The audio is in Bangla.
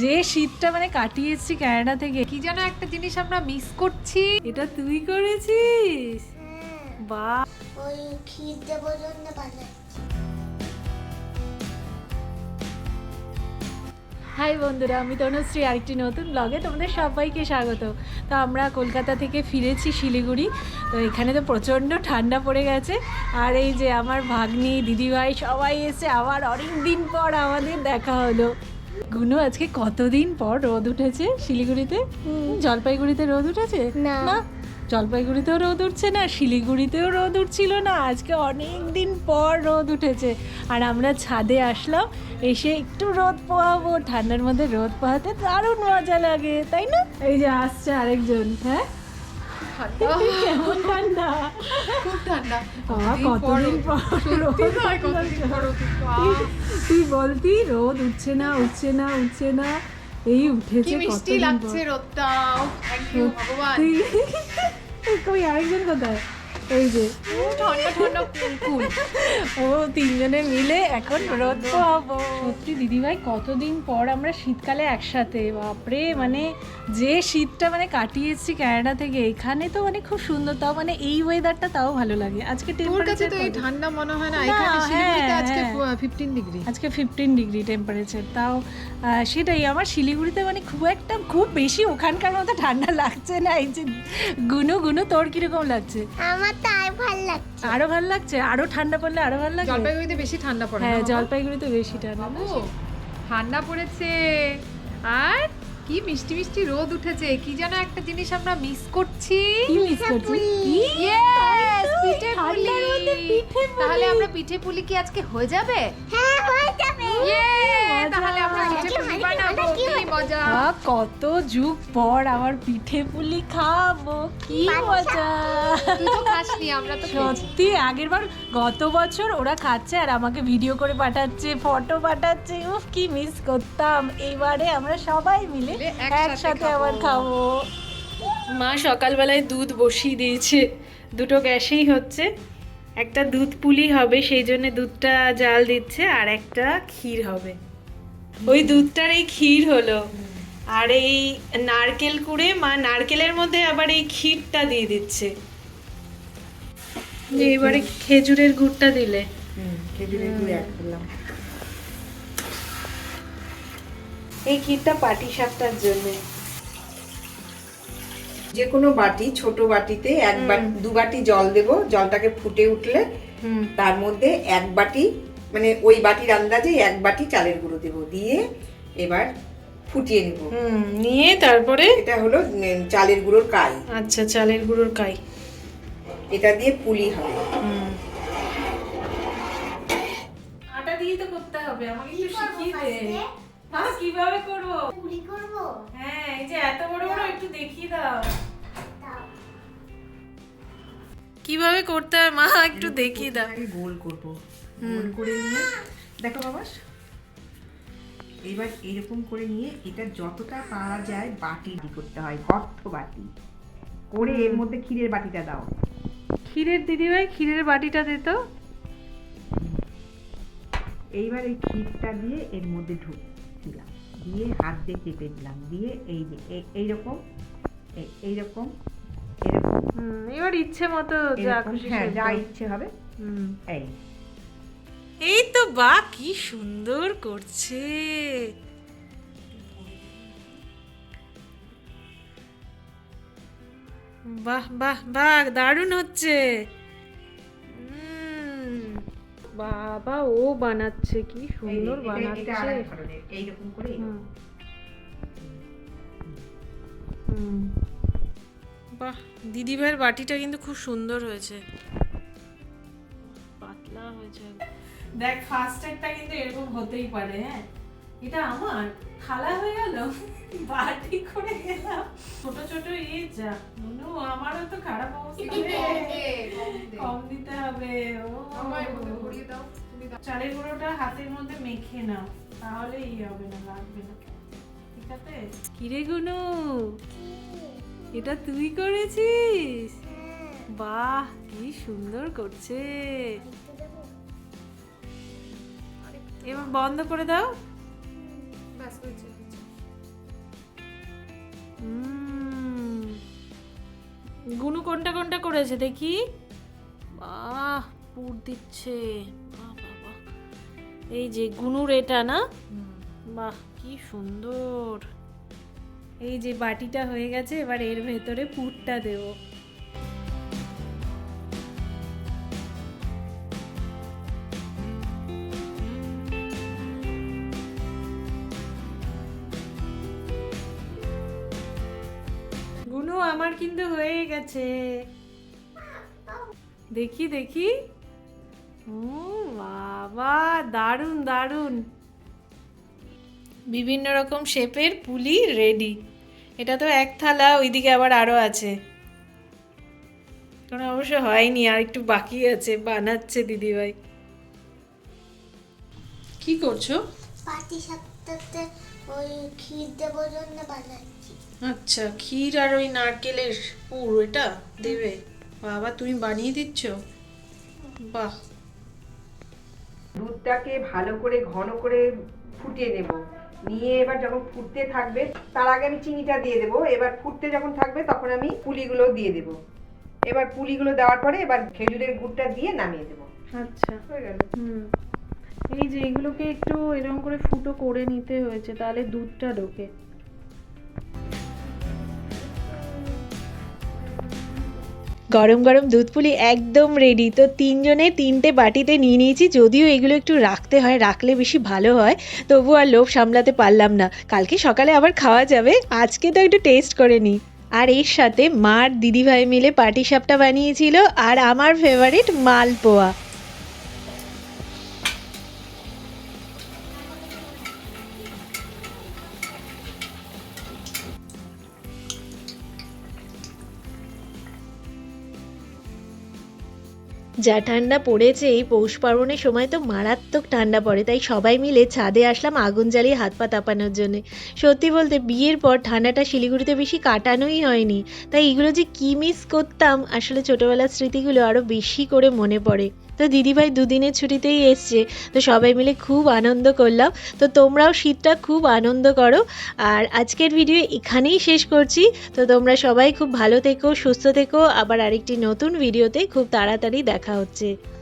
যে শীতটা মানে কাটিয়েছি ক্যানাডা থেকে কি যেন একটা জিনিস আমরা মিস করছি। এটা তুই করেছিস? বা ওই হাই বন্ধুরা আমি তনুশ্রী আরেকটি নতুন ব্লগে তোমাদের সবাইকে স্বাগত। তো আমরা কলকাতা থেকে ফিরেছি শিলিগুড়ি। তো এখানে তো প্রচণ্ড ঠান্ডা পড়ে গেছে। আর এই যে আমার ভাগ্নি দিদিভাই সবাই এসে আবার অনেক দিন পর আমাদের দেখা হলো। গুনু আজকে কতদিন পর রোদ উঠেছে শিলিগুড়িতে? জলপাইগুড়িতে রোদ উঠেছে? না। জলপাইগুড়িতেও রোদ উঠছে না শিলিগুড়িতেও রোদ উঠছিল না আজকে অনেক দিন পর রোদ উঠেছে। আর আমরা ছাদে আসলাম এসে একটু রোদ পোহাবো ঠান্ডার মধ্যে রোদ পোহাতে দারুণ মজা লাগে তাই না? এই যে আসছে আরেকজন হ্যাঁ? কেমন ঠান্ডা খুব ঠান্ডা কতদিন পর সত্যি নয়, কতদিন পর রোদ উঠল। আহ, তুই বলতি রোদ উঠছে না উঠছে না উঠছে না এই কি উঠেছে মিষ্টি কতদিন লাগছে রোদটা। ভগবান। তুই কই আরেকজন কোথায় এই যে। ও, ঠান্ডা ঠান্ডা কুল ও তিনজনে মিলে এখন রোদ সত্যি দিদিভাই কতদিন পর আমরা শীতকালে একসাথে। বাপরে মানে যে শীতটা মানে কাটিয়েছি ক্যানাডা থেকে এখানে তো মানে খুব সুন্দর তাও মানে এই ওয়েদারটা তাও ভালো লাগে। আজকে টেম্পারেচার তো এই ঠান্ডা মনে হয় না এখানে শিলিগুড়িতে হ্যাঁ, আজকে হ্যাঁ। ফিফটিন ডিগ্রি আজকে ফিফটিন ডিগ্রি টেম্পারেচার তাও সেটাই। আমার শিলিগুড়িতে মানে খুব একটা খুব বেশি ওখানকার মতো ঠান্ডা লাগছে না। এই যে গুনু গুনু তোর কীরকম লাগছে? আমার তাই ভালো লাগছে। আরও ভালো লাগছে? আরও ঠান্ডা পড়লে আরও ভালো লাগছে জলপাইগুড়িতে বেশি ঠান্ডা পড়ে হ্যাঁ জলপাইগুড়িতে বেশি ঠান্ডা? ঠান্ডা পড়েছে। আর কি মিষ্টি মিষ্টি রোদ উঠেছে কি যেন একটা জিনিস আমরা মিস করছি। কি মিস করছিস কি? পিঠে পুলি। মধ্যে পিঠে পুলি। তাহলে আমরা পিঠে পুলি কি আজকে হয়ে যাবে? হ্যাঁ হয়ে যাবে। তাহলে আমরা পিঠে পুলি বানাবো কি কি মজা। মজা কত যুগ পর আমার পিঠে পুলি খাব কি মজা। তুই তো খাসনি আমরা তো সত্যি আগের বার গত বছর ওরা খাচ্ছে আর আমাকে ভিডিও করে পাঠাচ্ছে ফটো পাঠাচ্ছে উফ কি মিস করতাম। এইবারে আমরা সবাই মিলে মিলে একসাথে আবার খাব। মা সকালবেলায় দুধ বসিয়ে দিয়েছে। দুটো গ্যাসেই হচ্ছে। একটা দুধ পুলি হবে সেই জন্য দুধটা জাল দিচ্ছে আর একটা ক্ষীর হবে। ওই দুধটার এই ক্ষীর হলো। আর এই নারকেল কুড়ে মা নারকেলের মধ্যে আবার এই ক্ষীরটা দিয়ে দিচ্ছে। যে এবারে খেজুরের গুড়টা দিলে। খেজুরের গুড় অ্যাড করলাম। এই ক্ষীরটা পাটি সাপটার জন্য। যে কোনো বাটি ছোট বাটিতে এক বাটি দু বাটি জল দেব। জলটাকে ফুটে উঠলে তার মধ্যে এক বাটি মানে ওই বাটির আন্দাজে এক বাটি চালের গুঁড়ো দেব। দিয়ে এবার ফুটিয়ে নেব। নিয়ে তারপরে? এটা হলো চালের গুঁড়োর কাই। আচ্ছা চালের গুঁড়োর কাই। এটা দিয়ে পুলি হবে। আটা দিয়ে তো করতে হবে। আমাকে একটু শিখিয়ে দে। মা কীভাবে করব? পুরি করব? হ্যাঁ এই যে এত বড় বড় একটু দেখিয়ে দাও। কীভাবে করতে হয় মা? একটু দেখিয়ে দাও। আমি গোল করব। গোল করে নিয়ে দেখো বাবা এবার এরকম করে নিয়ে এটা যতটা পারা যায় বাটি করতে হয় অর্থ বাটি। করে এর মধ্যে ক্ষীরের বাটিটা দাও। ক্ষীরের দিদিভাই ক্ষীরের বাটিটা দে তো এইবার এই ক্ষীরটা দিয়ে এর মধ্যে ঢুক দিয়ে হাত দিয়ে চেপে দিলাম। দিয়ে এই যে এইরকম এইরকম এবার ইচ্ছে মতো যা খুশি হ্যাঁ যা ইচ্ছে হবে। এই। এই তো বা কি সুন্দর করছে। বাহ বাহ বাহ দারুণ হচ্ছে। বাবা ও বানাচ্ছে কি সুন্দর বানাচ্ছে। এইরকম করে। বাহ দিদিভাইয়ের বাটিটা কিন্তু খুব সুন্দর হয়েছে। পাতলা হয়েছে। দেখ ফার্স্ট একটা কিন্তু এরকম হতেই পারে হ্যাঁ? এটা আমার খালা হয়ে গেল। বাটি করে গেলাম। ছোট ছোট ইয়ে যা। নুনু আমারও তো খারাপ অবস্থা। কম রে। কম দিতে হবে। ও। চালের গুঁড়োটা হাতের মধ্যে মেখে নাও তাহলে ই হবে না লাগবে না। ঠিক আছে? কিরে গুনু এটা তুই করেছিস? বাহ কি সুন্দর করছে। এবার বন্ধ করে দাও। ব্যাস, হয়েছে, হয়েছে। গুনু কোনটা কোনটা করেছে দেখি? বাহ পুর দিচ্ছে। এই যে গুনুর এটা না? বাহ কি সুন্দর। এই যে বাটিটা হয়ে গেছে এবার এর ভেতরে পুরটা দেবো। গুনু আমার কিন্তু হয়ে গেছে। দেখি দেখি। ও বাবা, দারুণ দারুণ। বিভিন্ন রকম শেপের পুলি রেডি এটা তো এক থালা, ওইদিকে আবার আরও আছে। কারণ অবশ্য হয়নি, আর একটু বাকি আছে, বানাচ্ছে দিদিভাই। কি করছ? পাটি সাপটাতে ওই ক্ষীর দেবার জন্য বানাচ্ছি। আচ্ছা ক্ষীর আর ওই নারকেলের পুর এটা দেবে। বাবা তুমি বানিয়ে দিচ্ছ? বাহ। দুধটাকে ভালো করে ঘন করে ফুটিয়ে নেব। নিয়ে এবার যখন ফুটতে থাকবে তার আগে আমি চিনিটা দিয়ে দেবো। এবার ফুটতে যখন থাকবে তখন আমি পুলিগুলো দিয়ে দেবো। এবার পুলিগুলো দেওয়ার পরে এবার খেজুরের গুড়টা দিয়ে নামিয়ে দেবো। আচ্ছা। হয়ে গেল। হুম। এই যে এগুলোকে একটু এরকম করে ফুটো করে নিতে হয়েছে, তাহলে দুধটা ঢোকে। গরম গরম দুধ পুলি একদম রেডি তো তিনজনে তিনটে বাটিতে নিয়ে নিয়েছি, যদিও এগুলো একটু রাখতে হয়, রাখলে বেশি ভালো হয়। তবু আর লোভ সামলাতে পারলাম না। কালকে সকালে আবার খাওয়া যাবে, আজকে তো একটু টেস্ট করে নিই আর এর সাথে মার দিদিভাই মিলে পাটি সাপটা বানিয়েছিল, আর আমার ফেভারিট মালপোয়া। যা ঠান্ডা পড়েছে এই পৌষ পার্বণের সময় তো মারাত্মক ঠান্ডা পড়ে, তাই সবাই মিলে ছাদে আসলাম আগুন জ্বালিয়ে হাত পা তাপানোর জন্য। সত্যি বলতে বিয়ের পর ঠান্ডাটা শিলিগুড়িতে বেশি কাটানোই হয়নি, তাই এগুলো যে কী মিস করতাম, আসলে ছোটোবেলার স্মৃতিগুলো আরও বেশি করে মনে পড়ে। তো দিদিভাই দুদিনের ছুটিতেই এসছে, তো সবাই মিলে খুব আনন্দ করলাম। তো তোমরাও শীতটা খুব আনন্দ করো। আর আজকের ভিডিও এখানেই শেষ করছি। তো তোমরা সবাই খুব ভালো থেকো, সুস্থ থেকো। আবার আরেকটি নতুন ভিডিওতে খুব তাড়াতাড়ি দেখা হচ্ছে।